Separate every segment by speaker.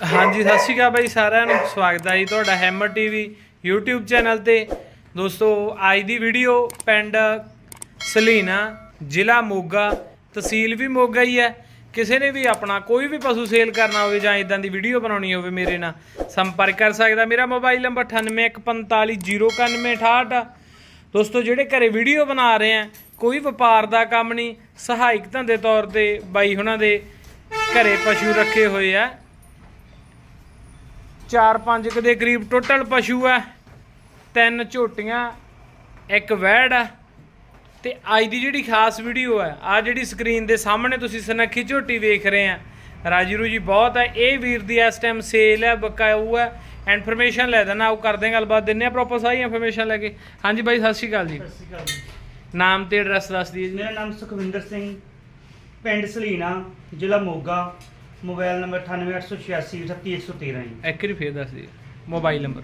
Speaker 1: ਹਾਂਜੀ, ਸਤਿ ਸ਼੍ਰੀ ਅਕਾਲ ਬਾਈ ਸਾਰਿਆਂ ਨੂੰ। ਸਵਾਗਤ ਹੈ ਜੀ ਤੁਹਾਡਾ ਹੈਮਰ ਟੀਵੀ YouTube ਚੈਨਲ ਤੇ। ਦੋਸਤੋ, ਅੱਜ ਦੀ ਵੀਡੀਓ ਪਿੰਡ ਸਲੀਨਾ, ਜ਼ਿਲ੍ਹਾ ਮੋਗਾ, ਤਹਿਸੀਲ ਵੀ ਮੋਗਾ ਹੀ ਹੈ। ਕਿਸੇ ਨੇ ਵੀ ਆਪਣਾ ਕੋਈ ਵੀ ਪਸ਼ੂ ਸੇਲ ਕਰਨਾ ਹੋਵੇ ਜਾਂ ਇਦਾਂ ਦੀ ਵੀਡੀਓ ਬਣਾਉਣੀ ਹੋਵੇ ਮੇਰੇ ਨਾਲ, ਸੰਪਰਕ ਕਰ ਸਕਦਾ। ਮੇਰਾ ਮੋਬਾਈਲ ਨੰਬਰ 9815409168 ਦੋਸਤੋ, ਜਿਹੜੇ ਘਰੇ ਵੀਡੀਓ ਬਣਾ ਰਹੇ ਆ, ਕੋਈ ਵਪਾਰ ਦਾ ਕੰਮ ਨਹੀਂ, ਸਹਾਇਕ ਧੰਦੇ ਤੌਰ ਤੇ ਬਾਈ ਹੁਣਾਂ ਦੇ ਘਰੇ ਪਸ਼ੂ ਰੱਖੇ ਹੋਏ ਆ। ਚਾਰ ਪੰਜ ਕੁ ਦੇ ਕਰੀਬ ਟੋਟਲ ਪਸ਼ੂ ਆ। ਤਿੰਨ ਝੋਟੀਆਂ ਇੱਕ ਵੈੜ ਆ। ਤੇ ਅੱਜ ਦੀ ਜਿਹੜੀ ਖਾਸ ਵੀਡੀਓ ਹੈ ਆ ਜਿਹੜੀ ਸਕਰੀਨ ਦੇ ਸਾਹਮਣੇ ਤੁਸੀਂ ਸਨੱਖੀ ਝੋਟੀ ਵੇਖ ਰਹੇ ਆ। ਰਾਜੀ ਰੂਜੀ ਬਹੁਤ ਹੈ ਇਹ ਵੀਰ ਦੀ ਇਸ ਟਾਈਮ ਸੇਲ ਹੈ ਬਕਾਊ ਹੈ ਇਨਫੋਰਮੇਸ਼ਨ ਲੈ ਦੇਣਾ ਉਹ ਕਰਦੇ ਗੱਲਬਾਤ ਦਿੰਨੇ ਆ ਪ੍ਰੋਪਰ ਸਾਰੀ ਇਨਫੋਰਮੇਸ਼ਨ ਲੈ ਕੇ। ਹਾਂਜੀ ਬਾਈ ਸਤਿ ਸ਼੍ਰੀ ਅਕਾਲ ਜੀ।
Speaker 2: ਸਤਿ ਸ਼੍ਰੀ ਅਕਾਲ ਜੀ।
Speaker 1: ਨਾਮ ਤੇ ਐਡਰੈਸ ਦੱਸ ਦਈਏ ਜੀ।
Speaker 2: ਮੇਰਾ ਨਾਮ ਸੁਖਵਿੰਦਰ ਸਿੰਘ ਪਿੰਡ ਸਲੀਨਾ ਜ਼ਿਲ੍ਹਾ ਮੋਗਾ। ਮੋਬਾਈਲ ਨੰਬਰ 9886838113 ਜੀ।
Speaker 1: ਇੱਕ ਵਾਰੀ ਫੇਰ ਦੱਸ ਦਈਏ ਮੋਬਾਈਲ ਨੰਬਰ।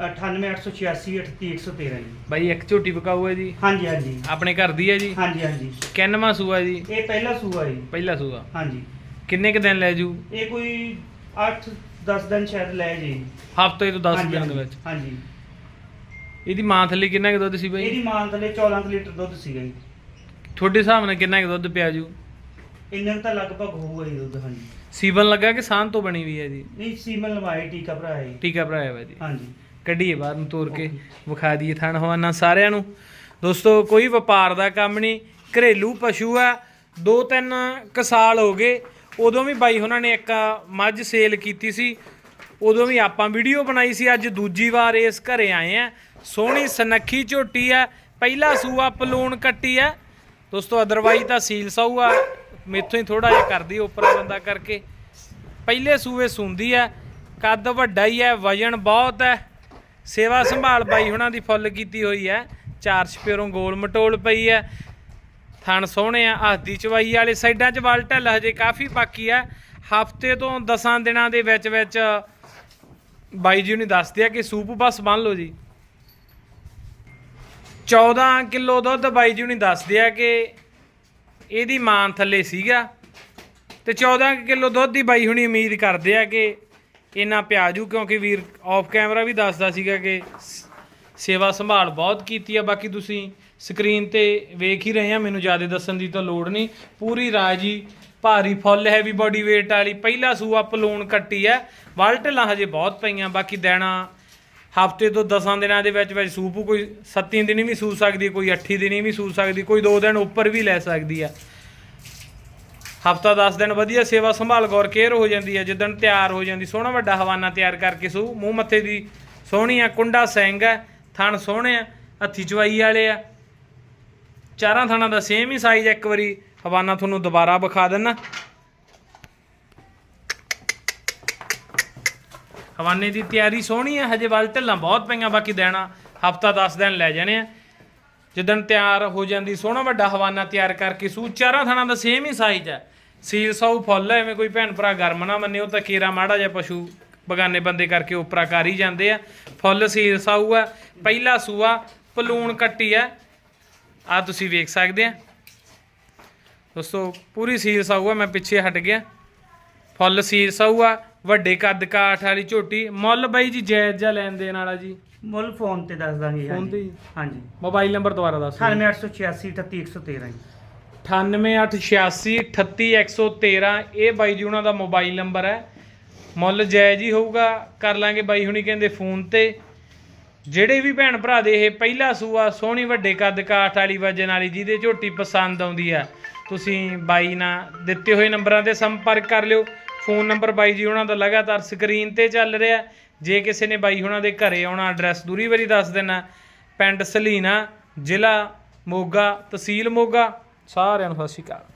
Speaker 2: 9886838113 ਜੀ।
Speaker 1: ਬਾਈ ਇੱਕ ਝੋਟੀ ਬਕਾਊ ਹੈ ਜੀ?
Speaker 2: ਹਾਂਜੀ ਹਾਂਜੀ।
Speaker 1: ਆਪਣੇ ਘਰ ਦੀ ਹੈ ਜੀ?
Speaker 2: ਹਾਂਜੀ ਹਾਂਜੀ।
Speaker 1: ਕਿੰਨਵਾਂ ਸੂਆ ਜੀ?
Speaker 2: ਇਹ ਪਹਿਲਾ ਸੂਆ ਜੀ।
Speaker 1: ਪਹਿਲਾ ਸੂਆ।
Speaker 2: ਹਾਂਜੀ।
Speaker 1: ਕਿੰਨੇ ਕ ਦਿਨ ਲੈ ਜੂ?
Speaker 2: ਇਹ ਕੋਈ 8 10 ਦਿਨ ਸ਼ਾਇਦ ਲੈ ਜੀ।
Speaker 1: ਹਫ਼ਤੇ ਤੋਂ 10
Speaker 2: ਹਾਂਜੀ,
Speaker 1: ਦਿਨਾਂ ਦੇ ਵਿੱਚ।
Speaker 2: ਹਾਂਜੀ।
Speaker 1: ਇਹਦੀ ਮਾਂ ਥੱਲੇ ਕਿੰਨਾ ਕੁ ਦੁੱਧ ਸੀ ਬਾਈ?
Speaker 2: ਇਹਦੀ ਮਾਂ ਥਲੇ 14 ਕੁ ਲੀਟਰ ਦੁੱਧ ਸੀਗਾ ਜੀ।
Speaker 1: ਤੁਹਾਡੇ ਹਿਸਾਬ ਨਾਲ ਕਿੰਨਾ ਕੁ ਦੁੱਧ ਪਿਆ ਜੂ?
Speaker 2: ਇੰਨਾ ਕੁ ਤਾਂ ਲਗਭਗ ਹੋਊਗਾ ਜੀ ਦੁੱਧ ਹਾਂਜੀ।
Speaker 1: ਸੀਬਨ ਲੱਗਾ ਕਿ ਸਾਂਝ ਤੋਂ ਬਣੀ ਵੀ ਹੈ ਜੀ?
Speaker 2: ਨਹੀਂ ਸੀਮਨ ਲਵਾਏ ਟੀਕਾ ਭਰਾ ਹੈ
Speaker 1: ਟੀਕਾ ਭਰਾਇਆ ਹੋਇਆ ਜੀ।
Speaker 2: ਹਾਂਜੀ।
Speaker 1: ਕੱਢੀਏ ਬਾਹਰ ਨੂੰ ਤੋੜ ਕੇ. ਵਿਖਾ ਦਈਏ ਥਣ ਹਵਾਨਾ ਸਾਰਿਆਂ ਨੂੰ। ਦੋਸਤੋ ਕੋਈ ਵਪਾਰ ਦਾ ਕੰਮ ਨਹੀਂ ਘਰੇਲੂ ਪਸ਼ੂ ਆ ਦੋ ਤਿੰਨ ਕੁ ਸਾਲ ਹੋ ਗਏ ਉਦੋਂ ਵੀ ਬਾਈ ਉਹਨਾਂ ਨੇ ਇੱਕ ਮੱਝ ਸੇਲ ਕੀਤੀ ਸੀ ਉਦੋਂ ਵੀ ਆਪਾਂ ਵੀਡੀਓ ਬਣਾਈ ਸੀ ਅੱਜ ਦੂਜੀ ਵਾਰ ਇਸ ਘਰੇ ਆਏ ਆ। ਸੋਹਣੀ ਸਨੱਖੀ ਝੋਟੀ ਆ ਪਹਿਲਾ ਸੂਆ ਪਲੂਣ ਕੱਟੀ ਆ ਦੋਸਤੋ ਅਦਰਵਾਈ ਤਾਂ ਸੀਲ ਸਾਊ ਆ ਮੇਥੋਂ ਹੀ ਥੋੜਾ ਜਿਹਾ ਕਰਦੀ ਉੱਪਰ ਬੰਦਾ ਕਰਕੇ। ਪਹਿਲੇ ਸੂਏ ਸੁੰਦੀ ਆ ਕੱਦ ਵੱਡਾ ਹੀ ਹੈ ਵਜਨ ਬਹੁਤ ਹੈ ਸੇਵਾ ਸੰਭਾਲ ਬਾਈ ਹੁਣਾਂ ਦੀ ਫੁੱਲ ਕੀਤੀ ਹੋਈ ਹੈ ਚਾਰ ਛਪੇਰੋਂ ਗੋਲ ਮਟੋਲ ਪਈ ਹੈ ਥਣ ਸੋਹਣੇ ਆ, ਹੱਥ ਚਵਾਈ ਵਾਲੇ ਸਾਈਡਾਂ 'ਚ ਵਲ ਢੱਲ ਹਜੇ ਕਾਫੀ ਬਾਕੀ ਹੈ ਹਫ਼ਤੇ ਤੋਂ 10 ਦਿਨਾਂ ਦੇ ਵਿੱਚ ਵਿੱਚ ਬਾਈ ਜੀ ਨੂੰ ਦੱਸਦੇ ਆ ਕਿ ਸੂਪ ਬਸ ਬੰਨ ਲਓ ਜੀ। 14 ਕਿਲੋ ਦੁੱਧ ਬਾਈ ਜੀ ਨੇ ਦੱਸਦੇ ਆ ਕਿ ਇਹਦੀ ਮਾਂ ਥੱਲੇ ਸੀਗਾ ਤੇ 14 ਕਿਲੋ ਦੁੱਧ ਦੀ ਬਾਈ ਹੁਣੀ ਉਮੀਦ ਕਰਦੇ ਆ ਕਿ ਇੰਨਾ ਪਿਆਜੂ, ਕਿਉਂਕਿ ਵੀਰ ਆਫ ਕੈਮਰਾ ਵੀ ਦੱਸਦਾ ਸੀਗਾ ਕਿ ਸੇਵਾ ਸੰਭਾਲ ਬਹੁਤ ਕੀਤੀ ਆ। ਬਾਕੀ ਤੁਸੀਂ ਸਕਰੀਨ ਤੇ ਵੇਖ ਹੀ ਰਹੇ ਆ, ਮੈਨੂੰ ਜ਼ਿਆਦਾ ਦੱਸਣ ਦੀ ਤਾਂ ਲੋੜ ਨਹੀਂ। ਪੂਰੀ ਰਾਜੀ ਭਾਰੀ ਫੁੱਲ ਹੈਵੀ ਬਾਡੀ weight ਵਾਲੀ, ਪਹਿਲਾ ਸੂਆ ਪਲੂਣ ਕੱਟੀ ਆ। ਵੱਲ ਢਿੱਲਾਂ ਹਜੇ ਬਹੁਤ ਪਈਆਂ, ਬਾਕੀ ਦੇਣਾ ਹਫ਼ਤੇ ਤੋਂ 10 ਦਿਨਾਂ ਦੇ ਵਿੱਚ ਵਿੱਚ ਸੂਪ ਕੋਈ 7 ਦਿਨ ਵੀ ਸੂ ਸਕਦੀ ਕੋਈ 8 ਦਿਨੀ ਵੀ ਸੂ ਸਕਦੀ ਕੋਈ 2 ਦਿਨ ਉੱਪਰ ਵੀ ਲੈ ਸਕਦੀ ਆ ਹਫਤਾ 10 ਦਿਨ ਵਧੀਆ ਸੇਵਾ ਸੰਭਾਲ ਗੌਰ ਕੇਅਰ ਹੋ ਜਾਂਦੀ ਹੈ, ਜਿੱਦਣ ਤਿਆਰ ਹੋ ਜਾਂਦੀ, ਸੋਹਣਾ ਵੱਡਾ ਹਵਾਨਾ ਤਿਆਰ ਕਰਕੇ ਸੂ, ਮੂੰਹ ਮੱਥੇ ਦੀ ਸੋਹਣੀ ਆ, ਕੁੰਡਾ ਸਿੰਘ ਹੈ, ਥਣ ਸੋਹਣੇ ਆ, ਹੱਥੀ ਚਵਾਈ ਵਾਲੇ ਆ। ਚਾਰਾਂ ਥਣਾਂ ਦਾ ਸੇਮ ਹੀ ਸਾਈਜ਼ ਇੱਕ ਵਾਰੀ ਹਵਾਨਾ ਤੁਹਾਨੂੰ ਦੁਬਾਰਾ ਵਿਖਾ ਦਿੰਨਾ। ਹਵਾਨੇ ਦੀ ਤਿਆਰੀ ਸੋਹਣੀ ਹੈ ਹਜੇ ਵੱਲ ਢਿੱਲਾਂ ਬਹੁਤ ਪਈਆਂ, ਬਾਕੀ ਦੇਣਾ ਹਫਤਾ 10 ਦਿਨ ਲੈ ਜਾਣੇ ਆ। ਜਿੱਦਣ ਤਿਆਰ ਹੋ ਜਾਂਦੀ, ਸੋਹਣਾ ਵੱਡਾ ਹਵਾਨਾ ਤਿਆਰ ਕਰਕੇ ਸੂ, ਚਾਰਾਂ ਥਾਣਾ ਦਾ ਸੇਮ ਹੀ ਸਾਈਜ਼ ਹੈ ਸੀਲ ਸੌ ਫੁੱਲ ਐਵੇਂ ਕੋਈ ਭੈਣ ਭਰਾ ਗਰਮ ਨਾ ਮੰਨੇ, ਉਹ ਤਾਂ ਕੇਰਾ ਮਾੜਾ ਜਿਹਾ ਪਸ਼ੂ ਬਗਾਨੇ ਬੰਦੇ ਕਰਕੇ ਉਪਰਾ ਕਰ ਹੀ ਜਾਂਦੇ ਆ। ਫੁੱਲ ਸੀਲ ਸਾਊ ਆ, ਪਹਿਲਾ ਸੂਆ ਪਲੂਣ ਕੱਟੀ ਹੈ ਆ ਤੁਸੀਂ ਵੇਖ ਸਕਦੇ ਆ। ਦੋਸਤੋ, ਪੂਰੀ ਸੀਲ ਸਾਊ ਆ, ਮੈਂ ਪਿੱਛੇ ਹਟ ਗਿਆ। ਫੁੱਲ ਸੀਲ ਸਾਊ ਆ ਵੱਡੇ ਕੱਦ ਕਾਠ ਵਾਲੀ ਝੋਟੀ। ਮੁੱਲ ਬਾਈ ਜੀ ਜਾਇਜ਼ ਜਾ ਲੈਣ ਦੇਣ ਵਾਲਾ ਜੀ।
Speaker 2: ਮੁੱਲ ਫੋਨ ਤੇ ਦੱਸ ਦਾਂਗੇ
Speaker 1: ਫੋਨ ਤੇ
Speaker 2: ਹਾਂਜੀ।
Speaker 1: ਮੋਬਾਈਲ ਨੰਬਰ ਦੁਬਾਰਾ ਦੱਸ ਦਿਓ
Speaker 2: 9886838113 ਜੀ।
Speaker 1: 9886838113 ਇਹ ਬਾਈ ਜੀ ਉਹਨਾਂ ਦਾ ਮੋਬਾਈਲ ਨੰਬਰ ਹੈ। ਮੁੱਲ ਜਾਇਜ਼ ਹੀ ਹੋਊਗਾ। ਕਰ ਲਾਂਗੇ ਬਾਈ ਹੁਣੀ ਕਹਿੰਦੇ ਫੋਨ ਤੇ। ਜਿਹੜੇ ਵੀ ਭੈਣ ਭਰਾ ਦੇ ਇਹ ਪਹਿਲਾ ਸੂਆ ਸੋਹਣੀ ਵੱਡੇ ਕੱਦ ਕਾਠ ਵਾਲੀ ਵਜਨ ਵਾਲੀ ਜਿਹਦੇ ਝੋਟੀ ਪਸੰਦ ਆਉਂਦੀ ਆ ਤੁਸੀਂ ਬਾਈ ਨਾਲ ਦਿੱਤੇ ਹੋਏ ਨੰਬਰਾਂ ਤੇ ਸੰਪਰਕ ਕਰ ਲਿਓ। ਫੋਨ ਨੰਬਰ ਬਾਈ ਜੀ ਉਹਨਾਂ ਦਾ ਲਗਾਤਾਰ ਸਕਰੀਨ ਤੇ ਚੱਲ ਰਿਹਾ। ਜੇ ਕਿਸੇ ਨੇ ਬਾਈ ਉਹਨਾਂ ਦੇ ਘਰੇ ਆਉਣਾ ਐਡਰੈਸ ਦੂਰੀ ਵਾਰੀ ਦੱਸ ਦੇਣਾ। ਪਿੰਡ ਸਲੀਨਾ, ਜ਼ਿਲ੍ਹਾ ਮੋਗਾ, ਤਹਿਸੀਲ ਮੋਗਾ। ਸਾਰਿਆਂ ਨੂੰ ਸਤਿ ਸ਼੍ਰੀ ਅਕਾਲ।